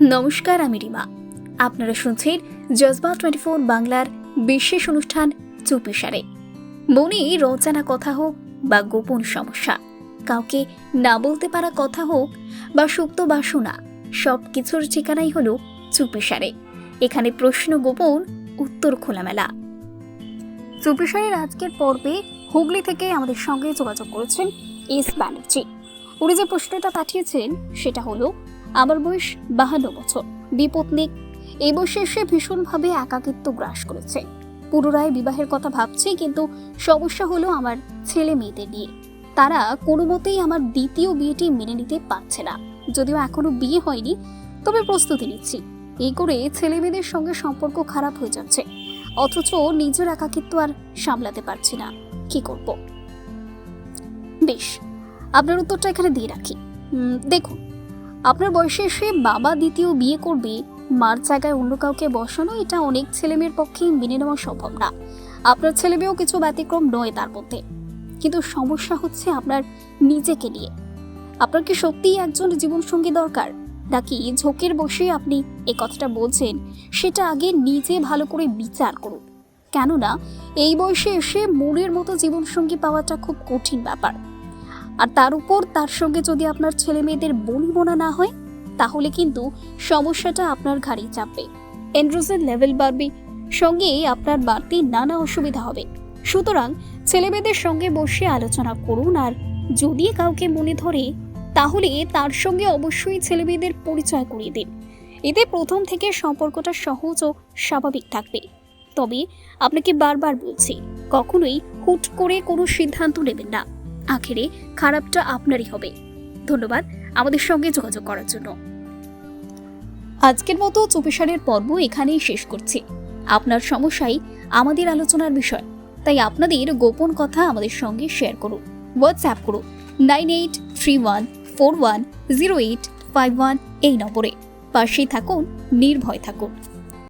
নমস্কার, আমি রিমা। আপনারা শুনছেন জজবা টোয়েন্টি ফোর বাংলার বিশেষ অনুষ্ঠান চুপিসারে মনে রচনা কথা হোক বা গোপন সমস্যা, কাউকে না বলতে পারা কথা হোক বা সুপ্ত বাসনা সব কিছুর ঠিকানাই হলো চুপিসারে এখানে প্রশ্ন গোপন, উত্তর খোলামেলা। চুপিসারের আজকের পর্বে হুগলি থেকে আমাদের সঙ্গে যোগাযোগ করেছেন এস ব্যানার্জি। উনি যে প্রশ্নটা পাঠিয়েছেন, সেটা হলো আমার বয়স বাহান্ন বছর। বিপত্নিক এই বয়সে এসে ভীষণভাবে একাকিত্ব গ্রাস করেছে। পুনরায় বিবাহের কথা ভাবছি, কিন্তু সমস্যা হলো আমার ছেলে মেয়েদের নিয়ে। তারা কোনো মতেই আমার দ্বিতীয় বিয়েটি মেনে নিতে পারছে না। যদিও এখনও বিয়ে হয়নি, তবে প্রস্তুতি নিচ্ছি। এই করে ছেলে মেয়েদের সঙ্গে সম্পর্ক খারাপ হয়ে যাচ্ছে। অথচ নিজের একাকিত্ব আর সামলাতে পারছি না। কি করব? বেশ, আপনার উত্তরটা এখানে দিয়ে রাখি। দেখুন আপনার বয়সে এসে বাবা দ্বিতীয় বিয়ে করবে, মার জায়গায় অন্য কাউকে বসানো, এটা অনেক ছেলেমেয়ের পক্ষেই মেনে নেওয়া সম্ভব না। আপনার ছেলে মেয়েও কিছু ব্যতিক্রম নয় তার মধ্যে। কিন্তু সমস্যা হচ্ছে আপনার নিজেকে নিয়ে। আপনার কি সত্যিই একজন জীবনসঙ্গী দরকার? নাকি ঝোঁকের বসে আপনি এই কথাটা বলছেন, সেটা আগে নিজে ভালো করে বিচার করুন। কেননা, এই বয়সে এসে মনের মতো জীবনসঙ্গী পাওয়াটা খুব কঠিন ব্যাপার। আর তার উপর তার সঙ্গে যদি আপনার ছেলে মেয়েদের বনিবনা না হয়, তাহলে কিন্তু সমস্যাটা আপনার ঘাড়েই চাপবে। এন্ড্রোজের লেভেল বাড়বে, সঙ্গে আপনার বাড়তি নানা অসুবিধা হবে। সুতরাং ছেলে মেয়েদের সঙ্গে বসে আলোচনা করুন আর যদি কাউকে মনে ধরে, তাহলে তার সঙ্গে অবশ্যই ছেলে মেয়েদের পরিচয় করিয়ে দিন। এতে প্রথম থেকে সম্পর্কটা সহজ ও স্বাভাবিক থাকবে। তবে আপনাকে বারবার বলছি, কখনোই হুট করে কোনো সিদ্ধান্ত নেবেন না। আখেরে খারাপটা আপনারই হবে। ধন্যবাদ আমাদের সঙ্গে যোগাযোগ করার জন্য। আজকের মতো চুপিসারের পর্ব এখানেই শেষ করছি। আপনার সমস্যাই আমাদের আলোচনার বিষয়। তাই আপনাদের গোপন কথা আমাদের সঙ্গে শেয়ার করুন। হোয়াটসঅ্যাপ করুন nine eight three one four one zero eight five one এই নম্বরে। পাশেই থাকুন, নির্ভয় থাকুন।